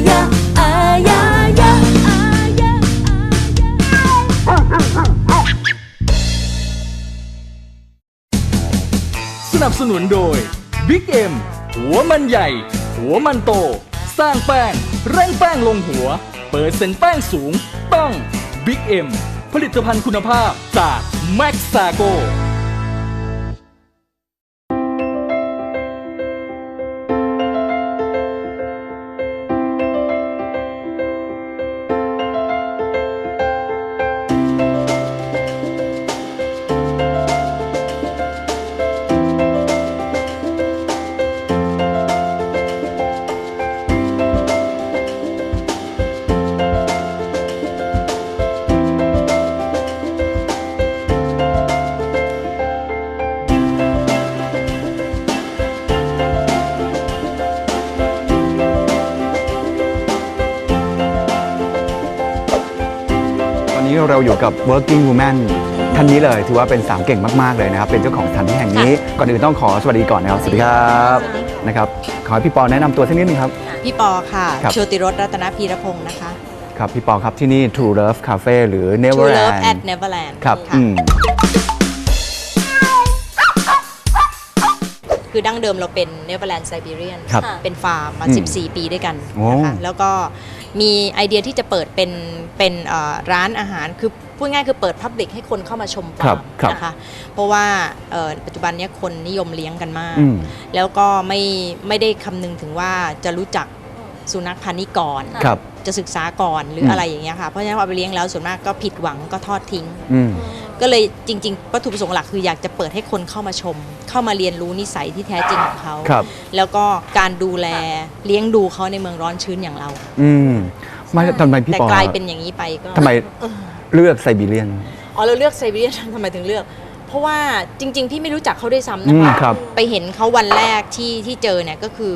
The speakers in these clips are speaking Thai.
ายาอายายาอายาสนับสนุนโดย Big M หัวมันใหญ่ หัวมันโต สร้างแป้งเร่งแป้งลงหัว เปิดเซ็นแป้งสูง ต้อง Big M ผลิตภัณฑ์คุณภาพจาก Max s a g o เราอยู่กับ working woman ท่านนี้เลย ถือว่าเป็นสามเก่งมาก ๆ เลยนะครับ เป็นเจ้าของสถานที่แห่งนี้ ก่อนอื่นต้องขอสวัสดีก่อนนะครับ สวัสดีครับนะครับ ขอให้พี่ปอแนะนำตัวสักนิดนึงครับ พี่ปอค่ะครับ โชติรสรัตนพีรพงศ์นะคะ ครับ พี่ปอครับที่นี่ True Love Cafe หรือ True Neverland Love at Neverland ครับค่ะอืมคือดั้งเดิมเราเป็น Neverland Siberian ครับ เป็นฟาร์มมา อืม14 ปีด้วยกันโอ้นะคะแล้วก็ มีไอเดียที่จะเปิดเป็นเป็นเอ่อร้านอาหารคือพูดง่ายคือเปิดพับ l ิ c ให้คนเข้ามาชมฟาครับร์มครับนะคะเพราะว่าเอ่อปัจจุบันเนี้ยคนนิยมเลี้ยงกันมากอืมแล้วก็ไม่ไม่ได้คำนึงถึงว่าจะรู้จักสุนัขพันธุ์นี้ก่อนครับจะศึกษาก่อนหรือมอะไรอย่างเงี้ยค่ะเพราะฉะนั้นพอเอาไปเลี้ยงแล้วส่วนมากก็ผิดหวังก็ทอดทิ้งอืม ก็เลยจริงๆวัตถุประสงค์หลักคืออยากจะเปิดให้คนเข้ามาชม เข้ามาเรียนรู้นิสัยที่แท้จริงของเขา ครับ แล้วก็การดูแลเลี้ยงดูเขาในเมืองร้อนชื้นอย่างเราอืมไม่ทำไมพี่แต่ปอกลายเป็นอย่างนี้ไปก็ ทำไมเลือกไซบีเรียน อ๋อเราเลือกไซบีเรียน ทำไมถึงเลือก เพราะว่าจริง ๆ พี่ไม่รู้จักเขาด้วยซ้ำอืนะมคะครับ ไปเห็นเขาวันแรกที่ที่เจอเนี่ยก็คือ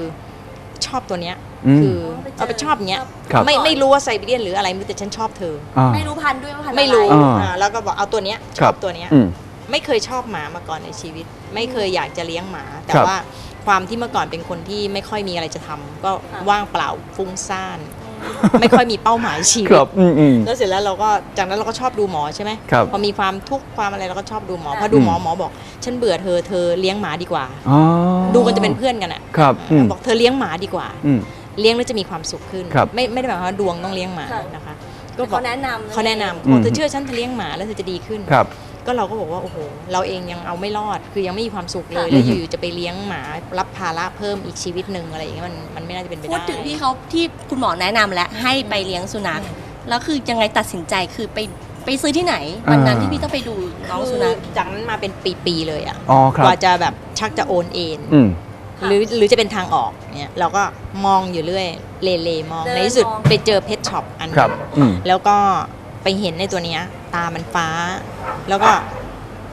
ชอบตัวเนี้ย อืมคือเอาไปชอบอย่างเงี้ยครับ ไม่ไม่รู้ว่าไซบีเรียนหรืออะไรไม่รู้แต่ฉันชอบเธอ อ่า ไม่รู้พันธุ์ด้วยว่าพันธุ์ไม่รู้อะอ่า อ่าแล้วก็บอกเอาตัวเนี้ยชครัอบบตัวเนี้ย อืม ไม่เคยชอบหมามาก่อนในชีวิต ไม่เคยอยากจะเลี้ยงหมา แต่ครับว่าความที่เมื่อก่อนเป็นคนที่ไม่ค่อยมีอะไรจะทำก็ว่างเปล่าฟุ้งซ่าน ไม่ค่อยมีเป้าหมายชีควิตรับอืมอืม แล้วเสร็จแล้วเราก็จากนั้นเราก็ชอบดูหมอใช่ไหมครับพอมีความทุกข์ความอะไรเราก็ชอบดูหมอพอดูหมอหมอบอก ฉันเบื่อเธอเธอเลี้ยงหมาดีกว่า อ๋อดูกันจะเป็นเพื่อนกันอะครับอืมบอกเธอเลี้ยงหมาดีกว่า อืม เลี้ยงแล้วจะมีความสุขขึ้น ครับไม่ไม่ได้หมายความว่าดวงต้องเลี้ยงหมานะคะก็บอเขากแนะนำเขาแนะนำอืม บอกเธอเชื่อฉันเธอเลี้ยงหมาแล้วเธอจะดีขึ้น ครับ ก็เราก็บอกว่าโอ้โหเราเองยังเอาไม่รอด คือยังไม่มีความสุขเลยค่ะแล้วอยู่ๆจะไปเลี้ยงหมารับภาระเพิ่มอีกชีวิตหนึ่งอะไรอย่างเงี้ยมันมันไม่น่าจะเป็นไปพูดได้ถึงที่เขาที่คุณหมอแนะนำและให้ไปเลี้ยงสุนัขแล้วคือยังไงตัดสินใจคือไปไปซื้อที่ไหนวันนั้นอ่า ที่พี่ต้องไปดูน้องคือสุนัขจากนั้นมาเป็นปี ๆ เลยอะอ๋อครับ กว่าจะแบบชักจะโอนเอ็นอืม หรือหรือจะเป็นทางออกเนี่ยเราก็มองอยู่เรื่อยเลเลมองเดินในที่สุดมอง ไปเจอเพชช็อปอันหนึ่งครับอืม แล้วก็ไปเห็นในตัวเนี้ย ตามันฟ้า แล้วก็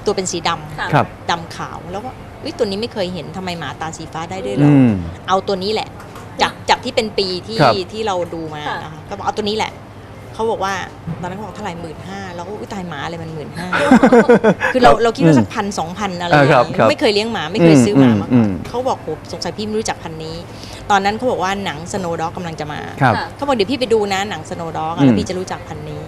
ตัวเป็นสีดำค่ะ ครับ ดำขาวแล้วก็เฮ้ยตัวนี้ไม่เคยเห็นทำไมหมาตาสีฟ้าได้ด้วยเหรอือมเอาตัวนี้แหละ จากจากที่เป็นปีที่ครับ ที่เราดูมาค่ะ นะคะก็บอกเอาตัวนี้แหละ เขาบอกว่าตอนนั้นเขาบอกเท่าไหร่หมื่นห้าแล้วก็อุ้ยตายหมาอะไรมันหมื่นห้าคือเราเราคิดว่าสักพันสองพันอะไรเออครับครับไม่เคยเลี้ยงหมาไม่เคยซื้อหมามาอืก่อนมเขาบอกโหสงสัยพี่ไม่รู้จักพันนี้ ตอนนั้นเขาบอกว่าหนังสโนด็อกกำลังจะมาครับค่ะเขาบอกเดี๋ยวพี่ไปดูนะหนังสโนด็อกอืมแล้วพี่จะรู้จักพันนี้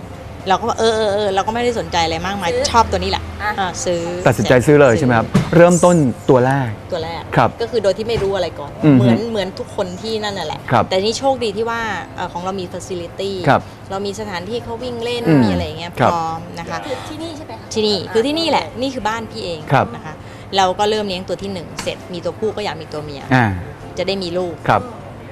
เราก็บอกเออเออเออเราก็ไม่ได้สนใจอะไรมากมายซื้อชอบตัวนี้แหละอะ อะซื้อตัดสินใจซื้อเลยใช่ไหมครับ เริ่มต้นตัวแรก ตัวแรกครับก็คือโดยที่ไม่รู้อะไรก่อน อืมเหมือนเหมือนทุกคนที่นั่นน่ะแหละ ครับแต่นี่โชคดีที่ว่าเอ่อของเรามี facility ครับเรามีสถานที่เขาวิ่งเล่นอืมมีอะไรอย่างเงี้ยพครับร้อมนะคะ คือที่นี่ใช่ไหมคะที่นี่คือที่นี่แหละนี่คือบ้านพี่เองครับ นะคะเราก็เริ่มเลี้ยงตัวที่หนึ่งเสร็จมีตัวผู้ก็อยากมีตัวเมีย อ่าจะได้มีลูก ครับ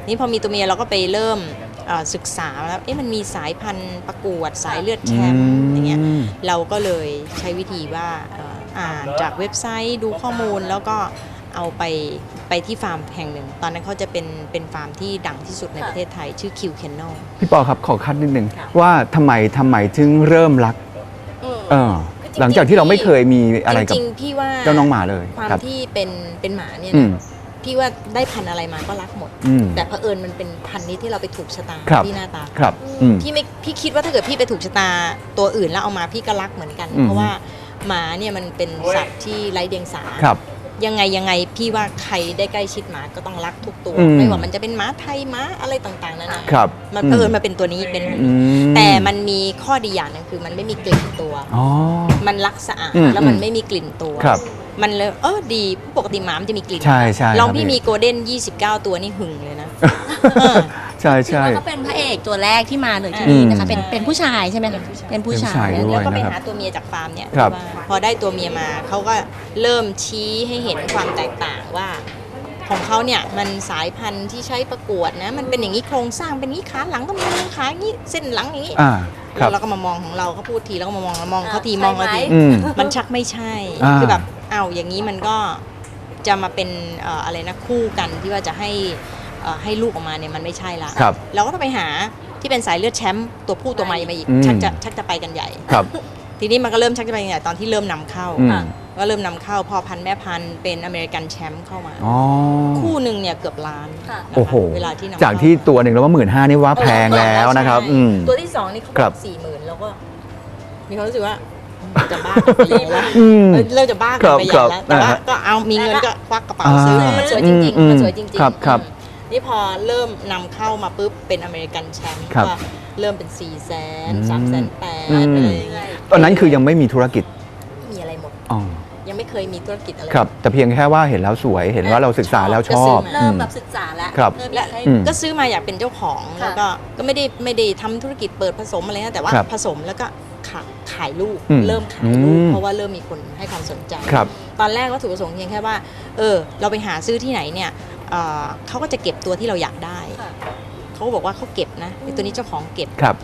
นี่พอมีตัวเมียเราก็ไปเริ่มเอ่อ ศึกษาแล้วเอ๊ะมันมีสายพันธุ์ประกวดสายเลือดแชมป์อย่างเงี้ยมเราก็เลยใช้วิธีว่าเอ่ออ่านจากเว็บไซต์ดูข้อมูลแล้วก็เอาไปไปที่ฟาร์มแห่งหนึ่ง ตอนนั้นเขาจะเป็นเป็นฟาร์มที่ดังที่สุดในประเทศไทย ชื่อคิวเคนโนพี่ปอครับขอคัดนิดนึงค่ะว่าทำไมทำไมถึงเริ่มรักเออคือจริงๆหลังจากที่เราไม่เคยมีอะไรกับจริงๆพี่ว่าเจ้าน้องหมาเลยความครับที่เป็นเป็นหมาเนี่ยอืนะม พี่ว่าได้พันธุ์อะไรมาก็รักหมด อืม แต่เผอิญมันเป็นพันธุ์นี้ที่เราไปถูกชะตาครับที่หน้าตา ครับอืม พี่ไม่พี่คิดว่าถ้าเกิดพี่ไปถูกชะตาตัวอื่นแล้วเอามาพี่ก็รักเหมือนกัน อืม เพราะว่าหมาเนี่ยมันเป็นสัตว์ที่ไร้เดียงสา ครับ ยังไงยังไงพี่ว่าใครได้ใกล้ชิดหมาก็ต้องรักทุกตัว อืม ไม่ว่ามันจะเป็นหมาไทยหมาอะไรต่างๆนานาครับมันอืมเอิญมาเป็นตัวนี้เป็นอืมแต่มันมีข้อดีอย่างหนึงคือมันไม่มีกลิ่นตัว อ๋อ มันรักสะอาดอืมแล้วมันอืมไม่มีกลิ่นตัว ครับ มันเลยเออดีปกติหมามันจะมีกลิ่นใช่ใช่ลองครับพี่พี่ มีโกลเด้น 29 ตัวนี่หึงเลยนะใช่ถือใช่ ว่าเขาเป็นพระเอกตัวแรกที่มาเลยที่นี่นะคะ อืมเป็นเป็นผู้ชายใช่ไหมคะเป็นผู้ชายเป็นผู้ชายเป็นผู้ชายด้วยแล้วก็ไปนะครับหาตัวเมียจากฟาร์มเนี่ยครับ ว่าพอได้ตัวเมียมาเขาก็เริ่มชี้ให้เห็นความแตกต่างว่า ของเขาเนี่ยมันสายพันธุ์ที่ใช้ประกวดนะ มันเป็นอย่างนี้โครงสร้างเป็นอย่างนี้ขาหลังก็มีขาอย่างนี้เส้นหลังอย่างนี้อ่าครับ แล้วเราก็มามองของเราเขาพูดทีแล้วก็มามองเรามองเขาทีอ่ามองเราทีใช่ไหมอืม มันชักไม่ใช่อ่า คือแบบ อ้าวอย่างนี้มันก็จะมาเป็นเอ่ออะไรนะคู่กันที่ว่าจะให้เอ่อให้ลูกออกมาเนี่ยมันไม่ใช่ละครับเราก็ต้องไปหาที่เป็นสายเลือดแชมป์ตัวผู้ตัวเมียมาอีกอืมชักจะชักจะไปกันใหญ่ครับ ทีนี้มันก็เริ่มชักจะไปกันใหญ่ตอนที่เริ่มนำเข้าอืมอะก็เริ่มนำเข้าพอพันธุ์แม่พันธุ์เป็นอเมริกันแชมป์เข้ามาอ๋อคู่หนึ่งเนี่ยเกือบล้านค่ะนะคะโอ้โหเวลาที่นำจากที่ตัวหนึ่งแล้วว่าหมื่นห้านี่ว่าแพงแล้วนะครับใช่อืมตัวที่สองนี่เขาครับสี่หมื่นแล้วก็มีความรู้สึกว่า จะบ้ากันไปใหญ่แล้วอืมเออเริ่มจะบ้ากันไปใหญ่แล้วครับแต่ว่าอ่าฮะก็เอามีเงินก็ควักกระเป๋าอ่าซื้อมันสวยจริงอืมๆมันสวยจริงครับๆครับอืมนี่พอเริ่มนำเข้ามาปุ๊บเป็นอเมริกันแชมป์ครับก็เริ่มเป็น4ี่แสนอืมสามแสนแปดอืม อะไรอย่างเงี้ยตอนนั้นคือยังไม่มีธุรกิจไม่มีอะไรหมด อ๋อยังไม่เคยมีธุรกิจอะไรครับ แต่เพียงแค่ว่าเห็นแล้วสวย เห็นว่าเราศึกษาแล้วชอบก็ซื้อมาเริ่มอืแบบศึกษาแล้วครับ เริ่มและให้อืม ก็ซื้อมาอยากเป็นเจ้าของค่ะ แล้วก็ก็ไม่ได้ไม่ได้ทำธุรกิจเปิดผสมอะไรนะแต่ว่าครับ ผสมแล้วก็ ขายขายลูกอืมเริ่มขายลูกอืมเพราะว่าเริ่มมีคนให้ความสนใจ ครับตอนแรกวัตถุประสงค์เพียงแค่ว่า เออ เราไปหาซื้อที่ไหนเนี่ยเอ่อเขาก็จะเก็บตัวที่เราอยากได้ค่ะเขาก็บอกว่าเขาเก็บนะไอ้ตัวนี้เจ้าของเก็บ ครับ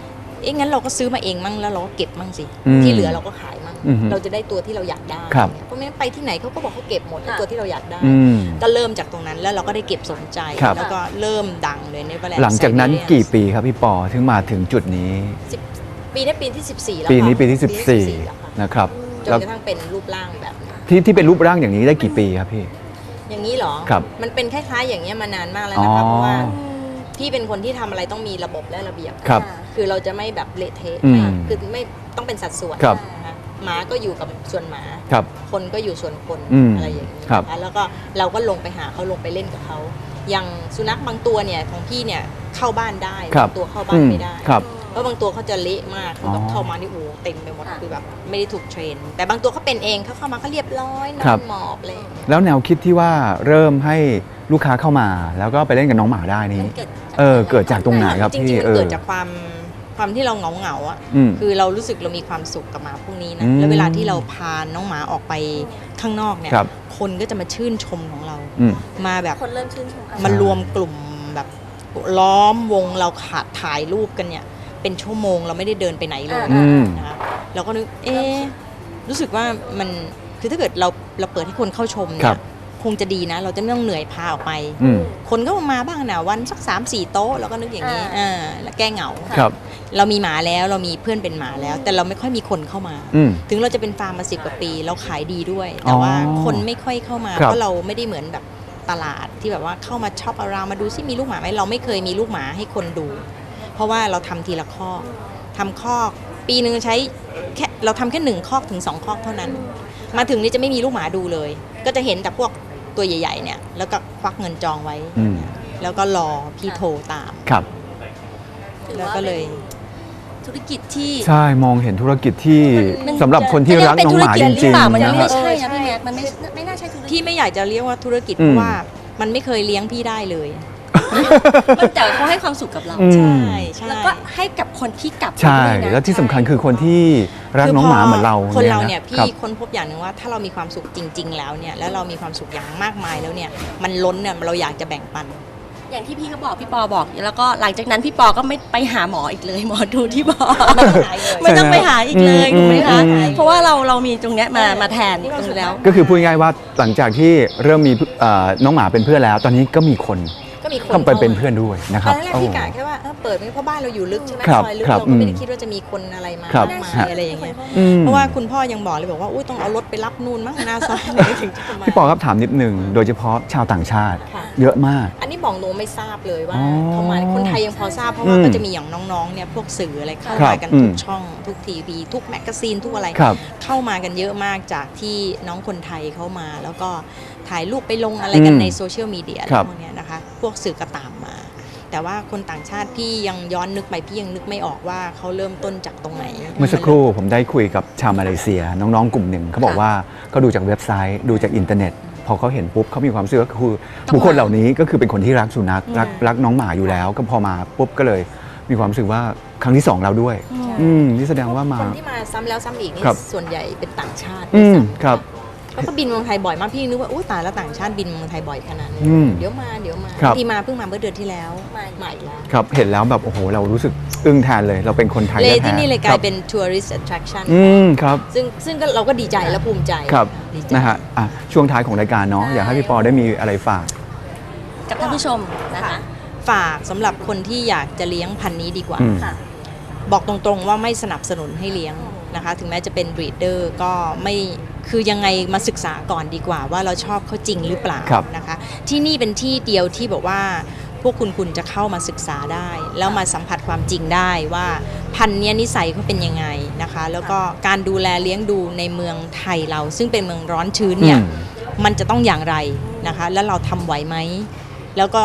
เอ๊ะงั้นเราก็ซื้อมาเองมั่งแล้วเราก็เก็บมั่งสิ อืมที่เหลือเราก็ขายมั่งอือฮึเราจะได้ตัวที่เราอยากได้ครับ เพราะไม่งั้นไปที่ไหนเขาก็บอกเขาเก็บหมดไอ้ค่ะตัวที่เราอยากได้ อืม ก็เริ่มจากตรงนั้นแล้วเราก็ได้เก็บสนใจ ครับ แล้วก็เริ่มดังเลยในแบรนด์ หลังจากนั้น Siberian กี่ปีครับพี่ปอถึงมาถึงจุดนี้ สิบ ปีนี้ปีที่ 14 แล้วปีนี้ค่ะปีที่ แล้วค่ะ14 นะครับจแล้วนกระทั่งเป็นรูปร่างแบบนี้ที่ที่เป็นรูปร่างอย่างนี้ได้กี่ปีครับพี่ อย่างนี้เหรอ ครับมันเป็นคล้ายๆอย่างเงี้ยมานานมากแล้วอ๋อนะคะเพราะว่าพี่เป็นคนที่ทำอะไรต้องมีระบบและระเบียบ ครับ คือเราจะไม่แบบเละเทะอืมคือไม่ต้องเป็นสัดส่วนครับ นะคะหมาก็อยู่กับส่วนหมา ครับ คนก็อยู่ส่วนคนอืมอะไรอย่างนี้ครับ นะคะแล้วก็เราก็ลงไปหาเขาลงไปเล่นกับเขาอย่างสุนัขบางตัวเนี่ยของพี่เนี่ยเข้าบ้านได้ครับบางตัวเข้าบ้านไม่ได้ครับเพ ราะบางตัวเขาจะเละมากเขาแบบอ๋อเข้ามานี่โอ้โหเต็มไปหมดค่ะคือแบบไม่ได้ถูกเทรน แต่บางตัวเขาเป็นเองเขาเข้ามาเขาเรียบร้อยนอครับนหมอบอะไรอย่างเลยแล้วแนวคิดที่ว่าเริ่มให้ลูกค้าเข้ามา แล้วก็ไปเล่นกับน้องหมาได้นี้มันเกิดจากเออเกิดจากตรงไหนครับจริพี่งๆมันเออเกิดจากความความที่เราเหงาเหงาๆอะอืมคือเรารู้สึกเรามีความสุขกับหมาพวกนี้นะอืมแล้วเวลาที่เราพาน้องหมาออกไปข้างนอกเนี่ยครับคนก็จะมาชื่นชมของเราอืมมาแบบคนเริ่มชื่นชมกันมันรวมกลุ่มแบบล้อมวงเราขาดถ่ายรูปกันเนี่ย เป็นชั่วโมงเราไม่ได้เดินไปไหนเลยอืม นะคะเราก็นึกเอ๊ะรู้สึกว่ามันคือถ้าเกิดเราเราเปิดให้คนเข้าชมครัเนี่บยคงจะดีนะ เราจะไม่ต้องเหนื่อยพาออกไป อืมคนก็มาบ้างนะวันสัก3ามสี่โต๊ะเราก็นึกอย่างนี้อ่าแล้วแก้เหงา ครับ เรามีหมาแล้วเรามีเพื่อนเป็นหมาแล้ว แต่เราไม่ค่อยมีคนเข้ามา อืม ถึงเราจะเป็นฟาร์มมาสิบกว่าปีเราขายดีด้วย แต่ว่าอ๋อคนไม่ค่อยเข้ามา ครับ เพราะเราไม่ได้เหมือนแบบตลาดที่แบบว่าเข้ามาช็อปเอารามาดูซิมีลูกหมาไหมเราไม่เคยมีลูกหมาให้คนดู เพราะว่าเราทำทีละคอกทำคอกปีหนึ่งใช้แค่เราทำแค่หนึ่งคอกถึงสองคอกเท่านั้น มาถึงนี่จะไม่มีลูกหมาดูเลย ก็จะเห็นแต่พวกตัวใหญ่ ๆ เนี่ย แล้วก็ควักเงินจองไว้อืมแล้วก็รอพี่โทรตามครับถือแล้วว่าก็เลยธุรกิจที่ใช่มองเห็นธุรกิจที่มันสำหรับคนที่รักน้องหมาจมันริงเปล่ามันๆยังนะคไม่รับใช่ใช่นะพี่แม็กซ์มันไม่ไม่น่าใช่ธุรกิจพี่ไม่อยากจะเรียกว่าธุรกิจอืมเพราะว่า มันไม่เคยเลี้ยงพี่ได้เลย มันแต่เขาให้ความสุขกับเรา อืม ใช่ใช่ แล้วก็ให้กับคนที่กลับใช่มาด้วยนะแล้วที่สำคัญคือคนที่รักน้องหมาเหมือนเราคนเราเนี่ยะพี่ครับ ค้นพบอย่างหนึ่งว่าถ้าเรามีความสุขจริง ๆ แล้วเนี่ยแล้วเรามีความสุขอย่างมากมายแล้วเนี่ยมันล้นเนี่ยเราอยากจะแบ่งปัน อย่างที่พี่เขาบอกพี่ปอบอก แล้วก็หลังจากนั้นพี่ปอก็ไม่ไปหาหมออีกเลยหมอดูที่บอกไม่ต้องไปหาอีกเลยอืมถูกไหมคะอืม เพราะว่าเราเรามีตรงเนี้ยมามาแทนตรงนี้แล้ว ก็คือพูดง่ายๆว่าหลังจากที่เริ่มมีเอ่อน้องหมาเป็นเพื่อนแล้ว ตอนนี้ก็มีคน ก็มีคนเข้าไปเป็นข้ามาเพื่อนด้วยนะคตรัอบนแรกโอ้พี่กะแค่ว่าเออเปิดไม่เพราะบ้านเราอยู่ลึกใช่ไหมครับซอยลึกครับเราก็ไม่ได้อืมคิดว่าจะมีคนอะไรมาครับมากฮะมายอะไรอย่างเงี้ยอืมเพราะว่าคุณพ่อยังบอกเลยบอกว่าอุ้ยต้องเอารถไปรับนู่นมั้งหน้าซอยไหนถึงจะมาพี่ปอครับถามนิดหนึ่งโดยเฉพาะชาวต่างชาติค่ะเยอะมาก อันนี้บอกหนูไม่ทราบเลยว่าอ๋อเขามาคนไทยยังพอทราบเพราะว่าอืมก็จะมีอย่างน้องๆเนี่ยพวกสื่ออะไรเข้าครัมาบกันอืทุมกช่องทุกทีวีทุกแมกกาซีนทุกอะไรครับเข้ามากันเยอะมากจากที่น้องคนไทยเข้ามาแล้วก็ ถ่ายรูปไปลงอะไรกันอืมในโซเชียลมีเดียอะไรครับพวกเนี้ยนะคะ พวกสื่อก็ตามมา แต่ว่าคนต่างชาติพี่ยังย้อนนึกไปพี่ยังนึกไม่ออกว่าเขาเริ่มต้นจากตรงไหน เมื่อสักครู่ผมได้คุยกับชาวมาเลเซีย น้องๆกลุ่มหนึ่งเขาบอกว่าก็ดูจากเว็บไซต์ ดูจากอินเทอร์เน็ตพอเขาเห็นปุ๊บเขามีความรู้สึกว่าคือต้องบุคคลมาเหล่านี้ก็คือเป็นคนที่รักสุนัขรักอืมรักน้องหมาอยู่แล้ว ก็พอมาปุ๊บก็เลยมีความรู้สึกว่าครั้งที่สองแล้วด้วย อืมนี่แสดงว่ามาคนที่มาซ้ำแล้วซ้ำอีกนี่ครับส่วนใหญ่เป็นต่างชาติอืด้วยมซ้ำครับ แล้วก็บินเมืองไทยบ่อยมากพี่นึกว่าอู้ตายแล้วต่างชาติบินเมืองไทยบ่อยขนาดนี้อืม เดี๋ยวมาเดี๋ยวมาครับ ที่มาเพิ่งมาเมื่อเดือนที่แล้วมาอีกแล้วครับ เห็นแล้วแบบ โอ้โห เรารู้สึกอึ้งแทนเลย เราเป็นคนไทยเลยแท้ๆที่นี่เลยกคลารัยบเป็น tourist attraction อืมครับ ซึ่งซึ่งก็เราก็ดีใจและภูมิใจครับ ดีใจ นะฮะอะช่วงท้ายของรายการเนาะ อยากให้พี่ปอได้มีอะไรฝาก กับท่านผู้ชมนะคะ ฝากสำหรับคนที่อยากจะเลี้ยงพันธุ์นี้ดีกว่า อืม ค่ะ บอกตรงๆว่าไม่สนับสนุนให้เลี้ยงนะคะ ถึงแม้จะเป็นบรีดเดอร์ก็ไม่ คือยังไงมาศึกษาก่อนดีกว่า ว่าเราชอบเขาจริงหรือเปล่าครับนะคะ ที่นี่เป็นที่เดียวที่บอกว่าพวกคุณคุณจะเข้ามาศึกษาได้ แล้วมาสัมผัสความจริงได้ว่าพันธุ์เนี้ยนิสัยเขาเป็นยังไงนะคะ แล้วก็การดูแลเลี้ยงดูในเมืองไทยเรา ซึ่งเป็นเมืองร้อนชื้นเนี่ยอืมมันจะต้องอย่างไรนะคะ แล้วเราทำไหวไหมแล้วก็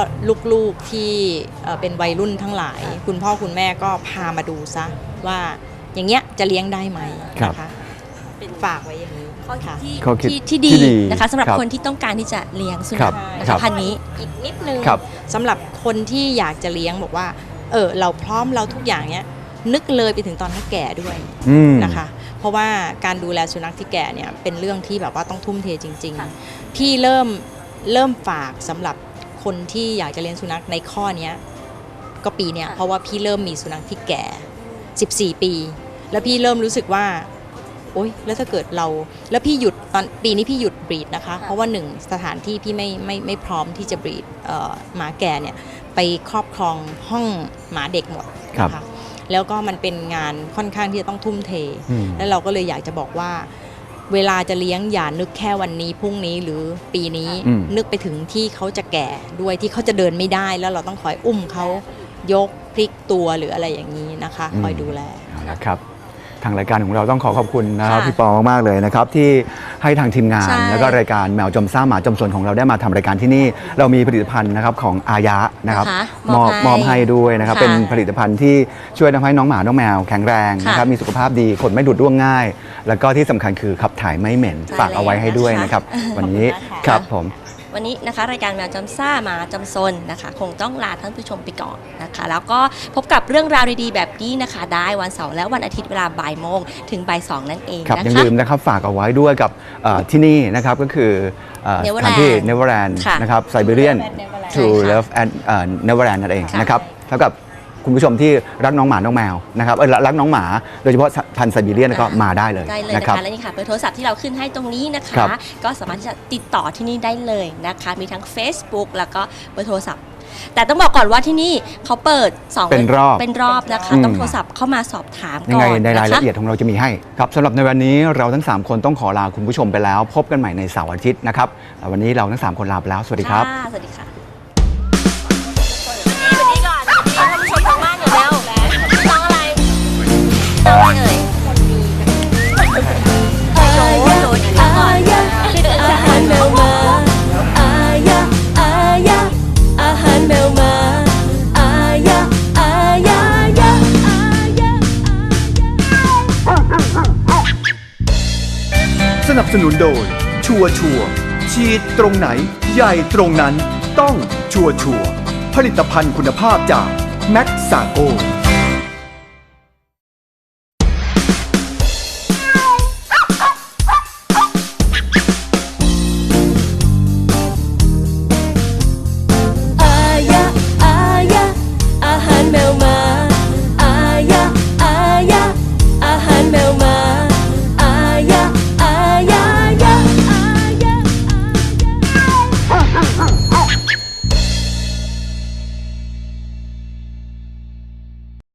ลูกๆที่เอ่อเป็นวัยรุ่นทั้งหลาย คุณพ่อคุณแม่ก็พามาดูซะว่าอย่างเงี้ยจะเลี้ยงได้ไหมครับนะคะเป็น ฝากไว้อย่างนี้ข้อคิดค่ะที่ข้อคิดที่ที่ที่ดีดีนะคะสำหรับครับคนที่ต้องการที่จะเลี้ยงสุครันับขนะครัคะบ พันธุ์นี้ อีกนิดนึงครับ สำหรับคนที่อยากจะเลี้ยงบอกว่า เออเราพร้อมเราทุกอย่างเนี้ยนึกเลยไปถึงตอนเขาแก่ด้วยอืม นะคะ เพราะว่าการดูแลสุนัขที่แก่เนี่ยเป็นเรื่องที่แบบว่าต้องทุ่มเทจริงๆพี่เริ่มเริ่มฝากสำหรับคนที่อยากจะเลี้ยงสุนัขในข้อเนี้ยก็ปีเนี้ยเพราะว่าพี่เริ่มมีสุนัขที่แก่ 14 ปี แล้วพี่เริ่มรู้สึกว่า โอ๊ยแล้วถ้าเกิดเรา แล้วพี่หยุดตอนปีนี้พี่หยุดบรีดนะคะ เพราะว่าหนึ่งสถานที่พี่ไม่ไม่ไม่พร้อมที่จะบรีดเอ่อหมาแก่เนี่ยไปครอบครองห้องหมาเด็กหมดครับนะคะแล้วก็มันเป็นงานค่อนข้างที่จะต้องทุ่มเทอืมแล้วเราก็เลยอยากจะบอกว่าเวลาจะเลี้ยงอย่านึกแค่วันนี้พรุ่งนี้หรือปีนี้อืมนึกไปถึงที่เขาจะแก่ด้วยที่เขาจะเดินไม่ได้แล้วเราต้องคอยอุ้มเขายกพลิกตัวหรืออะไรอย่างนี้นะคะ คอยดูแลเอาละครับ ทางรายการของเราต้องขอขอบคุณนะครับค่ะพี่ปอมากๆเลยนะครับที่ให้ทางทีมงาน ใช่แล้วก็รายการแมวจอมซ่าหมาจอมสนของเราได้มาทำรายการที่นี่ เรามีผลิตภัณฑ์นะครับของอายะนะครับนะคะมอบมมออบบให้ให้ด้วยนะครับค่ะเป็นผลิตภัณฑ์ที่ช่วยทำให้น้องหมาน้องแมวแข็งแรงค่ะนะครับมีสุขภาพดีขนไม่ดุดร่วงง่าย แล้วก็ที่สำคัญคือขับถ่ายไม่เหม็นใช่ฝากเอาไว้ให้ด้วยนะครับ วันนี้ขอบคุณมากค่ะ ครับผม วันนี้นะคะรายการแมวจำซ่าหมาจำซนนะคะ คงต้องลาท่านผู้ชมไปก่อนนะคะ แล้วก็พบกับเรื่องราวดีๆแบบนี้นะคะ ได้วันเสาร์และวันอาทิตย์เวลาบ่ายโมงถึงบ่ายสองนั่นเองครับนะยังคะลืมนะครับฝากเอาไว้ด้วยกับเอ่อที่นี่นะครับก็คือเอ่อส Neverland ถานที่ Neverland ค่ะนะครับไซบีเรียน Neverland True ใช่ค่ะ Love and เอ่อ Neverland นั่นเองค่ะนะครับเท่ากับ คุณผู้ชมที่รักน้องหมาน้องแมวนะครับเออรักน้องหมาโดยเฉพาะพันธุ์ไซบีเรียนก็มาได้เลยได้เลยนะนะครัคะบและนี่ค่ะเบอร์โทรศัพท์ที่เราขึ้นให้ตรงนี้นะคคะรับก็สามารถที่จะติดต่อที่นี่ได้เลยนะคะ มีทั้ง Facebook แล้วก็เบอร์โทรศัพท์ แต่ต้องบอกก่อนว่าที่นี่เขาเปิด2เป็นรอบ เป็นรอบนะคะ อืม ต้องโทรศัพท์เข้ามาสอบถามยังก่ไงอนในรายนะละคะเอียดของเราจะมีให้ครับสำหรับในวันนี้เราทั้ง 3 คนต้องขอลาคุณผู้ชมไปแล้ว พบกันใหม่ในเสาร์อาทิตย์นะครับแต่วันนี้เราทั้ง 3 คนลาไปแล้ว สวัสดีครับค่ะสวัสดีค่ะ เอ่ยโหโหอยู่แล้วก่อนอาหารแมวมาอายะอายะอาหารแมวมาอายะอายะยะอายะสนับสนุนโดย ชัวชัวร์ฉีดตรงไหน ใหญ่ตรงนั้น ต้องชัวชัวผลิตภัณฑ์คุณภาพจากแม็กซาโก